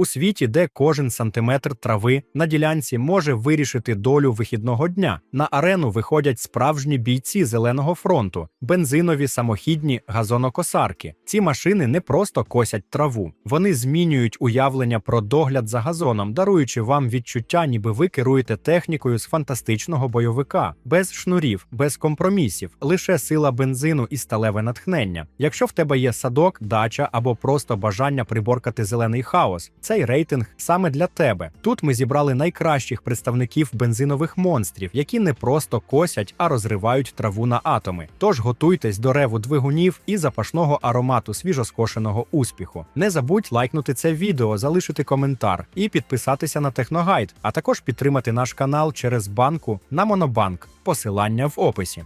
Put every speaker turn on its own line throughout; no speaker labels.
У світі, де кожен сантиметр трави на ділянці може вирішити долю вихідного дня, на арену виходять справжні бійці зеленого фронту, бензинові самохідні газонокосарки. Ці машини не просто косять траву, вони змінюють уявлення про догляд за газоном, даруючи вам відчуття, ніби ви керуєте технікою з фантастичного бойовика, без шнурів, без компромісів, лише сила бензину і сталеве натхнення. Якщо в тебе є садок, дача або просто бажання приборкати зелений хаос, цей рейтинг саме для тебе. Тут ми зібрали найкращих представників бензинових монстрів, які не просто косять, а розривають траву на атоми. Тож готуйтесь до реву двигунів і запашного аромату свіжоскошеного успіху. Не забудь лайкнути це відео, залишити коментар і підписатися на Техногайд, а також підтримати наш канал через банку на Монобанк. Посилання в описі.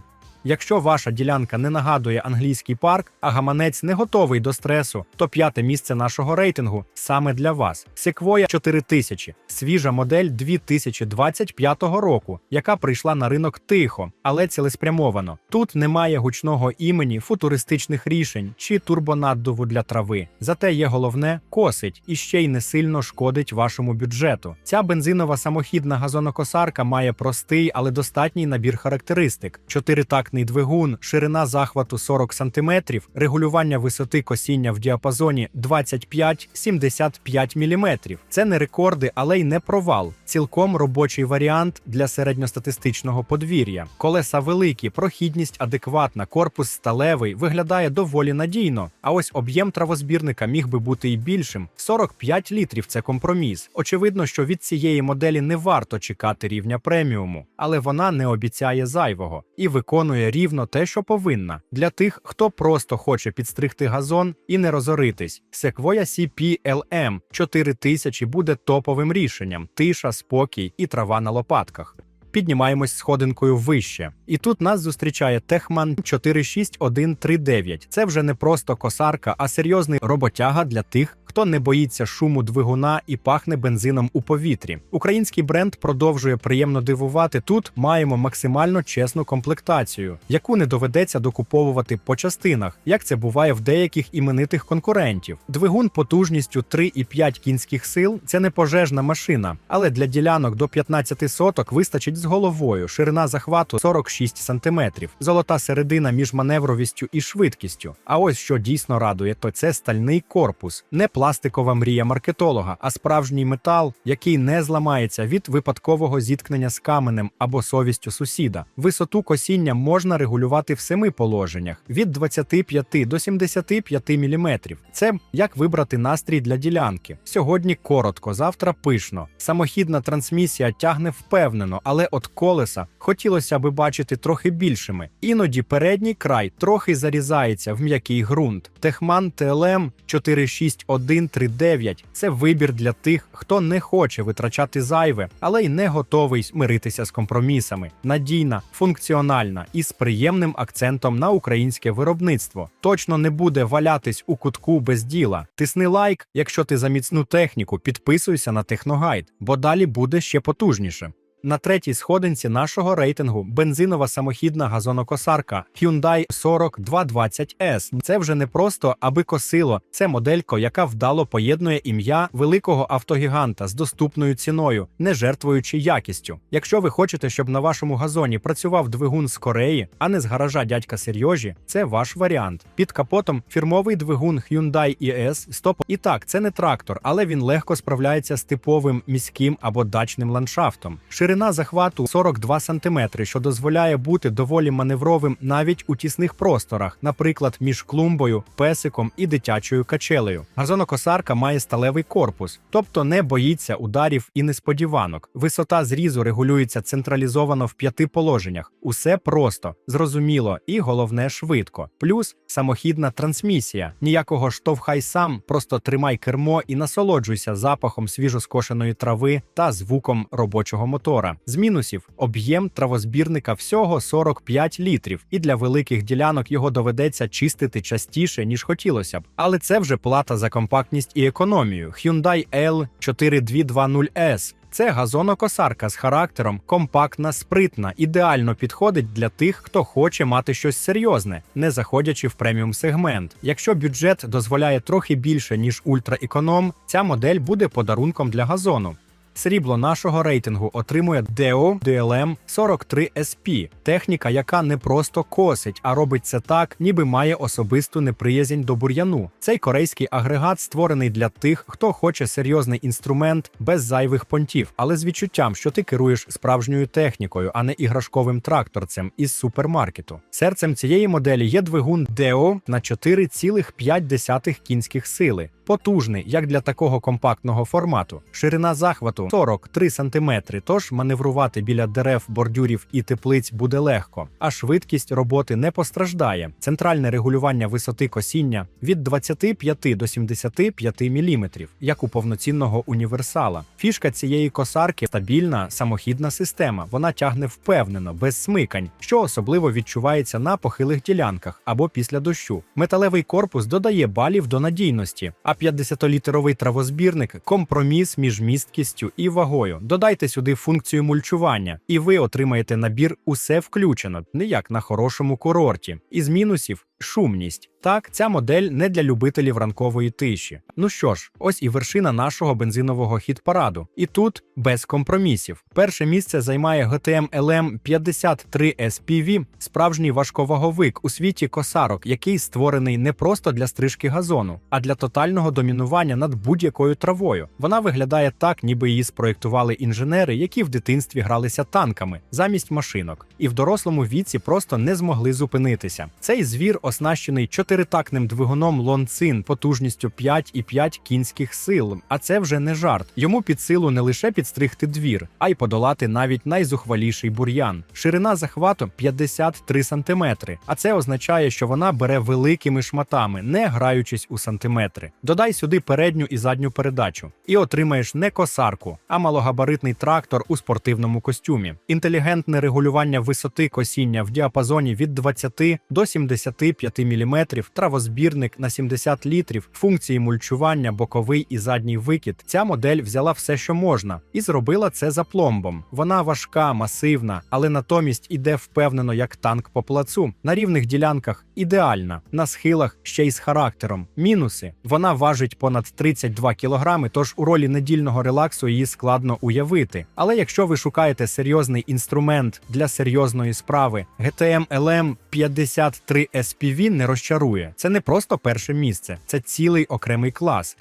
Якщо ваша ділянка не нагадує англійський парк, а гаманець не готовий до стресу, то п'яте місце нашого рейтингу саме для вас. Sequoia 4000 – свіжа модель 2025 року, яка прийшла на ринок тихо, але цілеспрямовано. Тут немає гучного імені, футуристичних рішень чи турбонаддуву для трави. Зате є головне косить і ще й не сильно шкодить вашому бюджету. Ця бензинова самохідна газонокосарка має простий, але достатній набір характеристик: чотиритактний двигун, ширина захвату 40 см, регулювання висоти косіння в діапазоні 25-75 мм. Це не рекорди, але й не провал. Цілком робочий варіант для середньостатистичного подвір'я. Колеса великі, прохідність адекватна, корпус сталевий, виглядає доволі надійно. А ось об'єм травозбірника міг би бути і більшим. 45 літрів це компроміс. Очевидно, що від цієї моделі не варто чекати рівня преміуму, але вона не обіцяє зайвого і виконує рівно те, що повинна. Для тих, хто просто хоче підстригти газон і не розоритись. Sequoia CPLM 4000 буде топовим рішенням: тиша, спокій і трава на лопатках. Піднімаємось сходинкою вище. І тут нас зустрічає Техман 46139. Це вже не просто косарка, а серйозний роботяга для тих, хто не боїться шуму двигуна і пахне бензином у повітрі. Український бренд продовжує приємно дивувати. Тут маємо максимально чесну комплектацію, яку не доведеться докуповувати по частинах, як це буває в деяких іменитих конкурентів. Двигун потужністю 3,5 кінських сил це не пожежна машина, але для ділянок до 15 соток вистачить головою. Ширина захвату 46 см, золота середина між маневровістю і швидкістю. А ось що дійсно радує, то це стальний корпус, не пластикова мрія маркетолога, а справжній метал, який не зламається від випадкового зіткнення з каменем або совістю сусіда. Висоту косіння можна регулювати в семи положеннях від 25 до 75 мм. Це як вибрати настрій для ділянки. Сьогодні коротко, завтра пишно. Самохідна трансмісія тягне впевнено, але от колеса хотілося би бачити трохи більшими. Іноді передній край трохи зарізається в м'який ґрунт. Техман ТЛМ 46139 – це вибір для тих, хто не хоче витрачати зайве, але й не готовий миритися з компромісами. Надійна, функціональна і з приємним акцентом на українське виробництво. Точно не буде валятись у кутку без діла. Тисни лайк, якщо ти за міцну техніку, підписуйся на Техногайд, бо далі буде ще потужніше. На третій сходинці нашого рейтингу бензинова самохідна газонокосарка Hyundai 4220S. Це вже не просто аби косило, це моделько, яка вдало поєднує ім'я великого автогіганта з доступною ціною, не жертвуючи якістю. Якщо ви хочете, щоб на вашому газоні працював двигун з Кореї, а не з гаража дядька Серйожі, це ваш варіант. Під капотом фірмовий двигун Hyundai ES 100. І так, це не трактор, але він легко справляється з типовим міським або дачним ландшафтом. Ширина захвату 42 см, що дозволяє бути доволі маневровим навіть у тісних просторах, наприклад, між клумбою, песиком і дитячою качелею. Газонокосарка має сталевий корпус, тобто не боїться ударів і несподіванок. Висота зрізу регулюється централізовано в п'яти положеннях. Усе просто, зрозуміло і головне швидко. Плюс самохідна трансмісія. Ніякого штовхай сам, просто тримай кермо і насолоджуйся запахом свіжоскошеної трави та звуком робочого мотора. З мінусів об'єм травозбірника всього 45 літрів, і для великих ділянок його доведеться чистити частіше, ніж хотілося б. Але це вже плата за компактність і економію. Hyundai L4220S Це газонокосарка з характером, компактна, спритна, ідеально підходить для тих, хто хоче мати щось серйозне, не заходячи в преміум сегмент. Якщо бюджет дозволяє трохи більше ніж ультраеконом, ця модель буде подарунком для газону. Срібло нашого рейтингу отримує DEO DLM 43 SP, техніка, яка не просто косить, а робить це так, ніби має особисту неприязнь до бур'яну. Цей корейський агрегат створений для тих, хто хоче серйозний інструмент без зайвих понтів, але з відчуттям, що ти керуєш справжньою технікою, а не іграшковим тракторцем із супермаркету. Серцем цієї моделі є двигун DEO на 4,5 кінських сили. Потужний, як для такого компактного формату. Ширина захвату 43 см, тож маневрувати біля дерев, бордюрів і теплиць буде легко, а швидкість роботи не постраждає. Центральне регулювання висоти косіння від 25 до 75 мм, як у повноцінного універсала. Фішка цієї косарки стабільна самохідна система. Вона тягне впевнено, без смикань, що особливо відчувається на похилих ділянках або після дощу. Металевий корпус додає балів до надійності, а 50-літровий травозбірник компроміс між місткістю і вагою. Додайте сюди функцію мульчування, і ви отримаєте набір усе включено, не як на хорошому курорті. Із мінусів шумність. Так, ця модель не для любителів ранкової тиші. Ну що ж, ось і вершина нашого бензинового хіт-параду. І тут без компромісів. Перше місце займає GTM LM 53 SPV, справжній важковаговик у світі косарок, який створений не просто для стрижки газону, а для тотального домінування над будь-якою травою. Вона виглядає так, ніби її спроєктували інженери, які в дитинстві гралися танками замість машинок, і в дорослому віці просто не змогли зупинитися. Цей звір оснащений чотиритакним двигуном Лонцин потужністю 5,5 кінських сил. А це вже не жарт. Йому під силу не лише підстригти двір, а й подолати навіть найзухваліший бур'ян. Ширина захвату 53 см, а це означає, що вона бере великими шматами, не граючись у сантиметри. Додай сюди передню і задню передачу, і отримаєш не косарку, а малогабаритний трактор у спортивному костюмі. Інтелігентне регулювання висоти косіння в діапазоні від 20 до 75 мм, травозбірник на 70 літрів, функції мульчування, боковий і задній викид. Ця модель взяла все, що можна, і зробила це за пломбом. Вона важка, масивна, але натомість іде впевнено як танк по плацу. На рівних ділянках ідеальна, на схилах ще й з характером. Мінуси вона важить понад 32 кілограми, тож у ролі недільного релаксу її складно уявити. Але якщо ви шукаєте серйозний інструмент для серйозної справи, GTM LM 53 SPV не розчарує. Це не просто перше місце, це цілий окремий клас.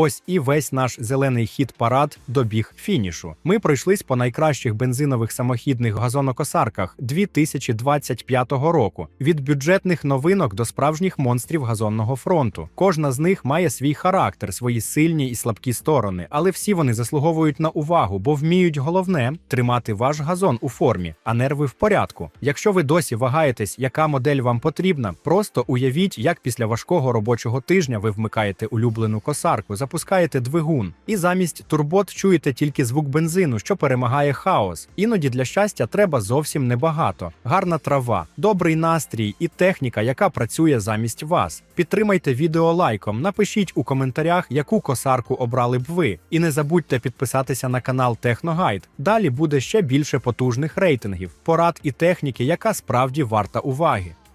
Ось і весь наш зелений хід парад добіг фінішу. Ми пройшлись по найкращих бензинових самохідних газонокосарках 2025 року. Від бюджетних новинок до справжніх монстрів газонного фронту. Кожна з них має свій характер, свої сильні і слабкі сторони, але всі вони заслуговують на увагу, бо вміють головне тримати ваш газон у формі, а нерви в порядку. Якщо ви досі вагаєтесь, яка модель вам потрібна, просто уявіть, як після важкого робочого тижня ви вмикаєте улюблену косарку, запускаєте двигун, і замість турбот чуєте тільки звук бензину, що перемагає хаос. Іноді для щастя треба зовсім небагато. Гарна трава, добрий настрій і техніка, яка працює замість вас. Підтримайте відео лайком, напишіть у коментарях, яку косарку обрали б ви. І не забудьте підписатися на канал Техногайд. Далі буде ще більше потужних рейтингів, порад і техніки, яка справді варта уваги.